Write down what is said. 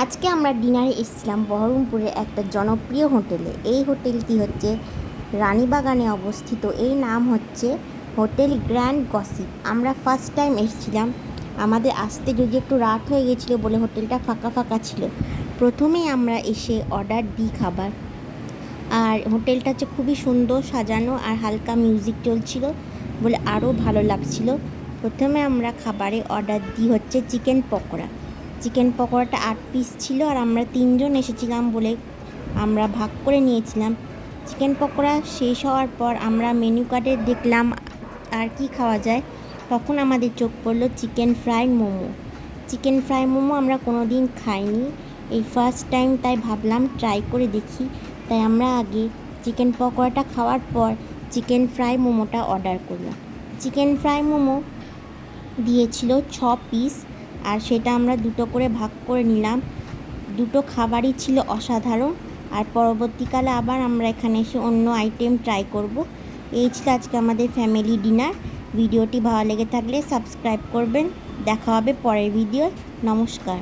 আজকে আমরা ডিনারে এসেছিলাম বহরমপুরে একটা জনপ্রিয় হোটেলে। এই হোটেলটি হচ্ছে রানীবাগানে অবস্থিত। এই নাম হচ্ছে হোটেল গ্র্যান্ড গসিপ। আমরা ফার্স্ট টাইম এসেছিলাম। আমাদের আসতে যদি একটু রাত হয়ে গেছিল বলে হোটেলটা ফাঁকা ফাঁকা ছিল, প্রথমেই আমরা এসে অর্ডার দিই খাবার। আর হোটেলটা হচ্ছে খুবই সুন্দর সাজানো আর হালকা মিউজিক চলছিল বলে আরও ভালো লাগছিল। প্রথমে আমরা খাবারে অর্ডার দিই হচ্ছে চিকেন পকোড়া। চিকেন পকোড়াটা আট পিস ছিল আর আমরা তিনজন এসেছিলাম বলে আমরা ভাগ করে নিয়েছিলাম। চিকেন পকোড়া শেষ হওয়ার পর আমরা মেনু কার্ডে দেখলাম আর কি খাওয়া যায়। তখন আমাদের চোখ পড়ল chicken fry momo. Chicken fry momo আমরা কোনো দিন খাইনি। এই ফার্স্ট টাইম তাই ভাবলাম ট্রাই করে দেখি। তাই আমরা আগে চিকেন পকোড়াটা খাওয়ার পর চিকেন ফ্রাই মোমোটা অর্ডার করলাম। চিকেন ফ্রাই মোমো দিয়েছিল ছ পিস আর সেটা আমরা দুটো করে ভাগ করে নিলাম। দুটো খাবারই ছিল অসাধারণ। আর পরবর্তীকালে আবার আমরা এখানে এসে অন্য আইটেম ট্রাই করব। এই ছিল আজকে আমাদের ফ্যামিলি ডিনার ভিডিওটি ভালো লেগে থাকলে সাবস্ক্রাইব করবেন। দেখা হবে পরের ভিডিও নমস্কার।